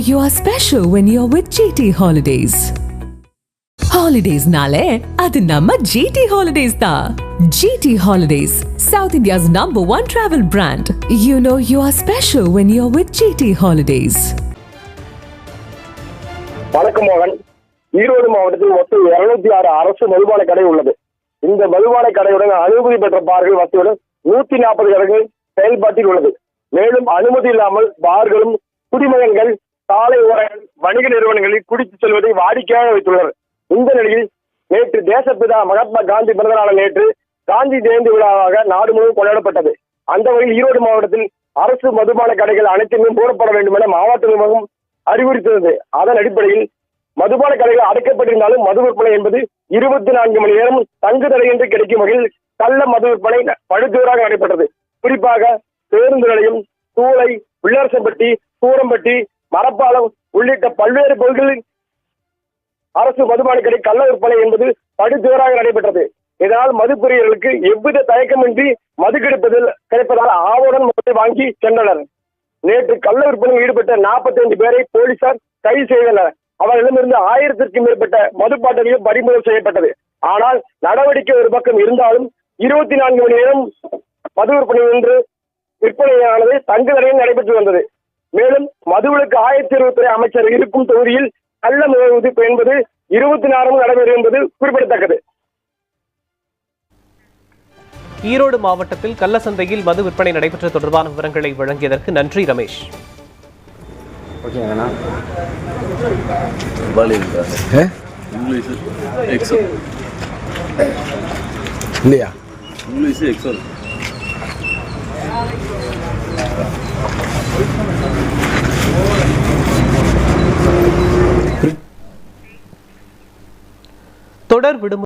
you are special when you're with GT Holidays. ஹாலிடேஸ்னாலே அது நம்ம ஜிடி ஹாலிடேஸ் தான் GT holidays south India's number one travel brand you know you are special when you are with GT holidays வணக்கம் மோகன் ஈரோடு மாவட்டத்தில் மொத்தம் இருநூத்தி ஆறு அரசு மதுபான கடை உள்ளது இந்த மதுபான கடையுடன் அனுமதி பெற்ற பார்கள் வசதியுடன் நூத்தி நாற்பது கடைகள் செயல்பாட்டில் உள்ளது மேலும் அனுமதி இல்லாமல் பார்களும் குடிமகன்கள் சாலை ஓரங்கள் வணிக நிறுவனங்களில் குடித்து செல்வதை வாடிக்கையாக வைத்துள்ளனர். இந்த நிலையில் நேற்று தேசப்பிதா மகாத்மா காந்தி பிறந்த நாள் நேற்று காந்தி ஜெயந்தி விழாவாக நாடு முழுவதும் கொண்டாடப்பட்டது. அந்த வகையில் ஈரோடு மாவட்டத்தில் அரசு மதுபான கடைகள் அனைத்துமே மூடப்பட வேண்டும் என மாவட்ட நிர்வாகம் அறிவுறுத்தியது அதன் அடிப்படையில் மதுபான கடைகள் அடைக்கப்பட்டிருந்தாலும் மது விற்பனை என்பது இருபத்தி நான்கு மணி நேரம் தங்கு தடையின்றி கிடைக்கும் வகையில் கள்ள மது விற்பனை படுஜோராக நடைபெற்றது. குறிப்பாக பேருந்து நிலையம் சூளை உள்ளரசம்பட்டி சூரம்பட்டி மரப்பாலம் உள்ளிட்ட பல்வேறு பகுதிகளில் அரசு மதுபான கள்ள விற்பனை என்பது படுஜோராக நடைபெற்றது. இதனால் மதுப்பிரியர்களுக்கு எவ்வித தயக்கமின்றி மது கிடைப்பதில் கிடைப்பதால் ஆவணம் மதுவை வாங்கி சென்றனர். நேற்று கள்ள விற்பனையில் ஈடுபட்ட 45 பேரை போலீசார் கைது செய்தனர். அவர்களிடமிருந்து ஆயிரத்திற்கும் மேற்பட்ட மதுப்பாட்டலையும் பறிமுதல் செய்யப்பட்டது. ஆனால் நடவடிக்கை ஒரு பக்கம் இருந்தாலும் இருபத்தி நான்கு மணி நேரம் மது விற்பனை என்று விற்பனையானது தங்கு தடையில் நடைபெற்று வந்தது. மேலும் மதுவிலக்கு ஆயிரத்தி இருபத்தி அமைச்சர் இருக்கும் தொகுதியில் கள்ள விதிப்பு என்பது இருபத்தி நாலும் நடைபெறும் என்பது குறிப்பிடத்தக்கது. ஈரோடு மாவட்டத்தில் கள்ளசந்தையில் மது விற்பனை நடைபெற்ற தொடர்பான விவரங்களை வழங்கியதற்கு நன்றி ரமேஷ். இல்லையா இங்கிலீஷ் எக்ஸல். தொடர் விடுமுறை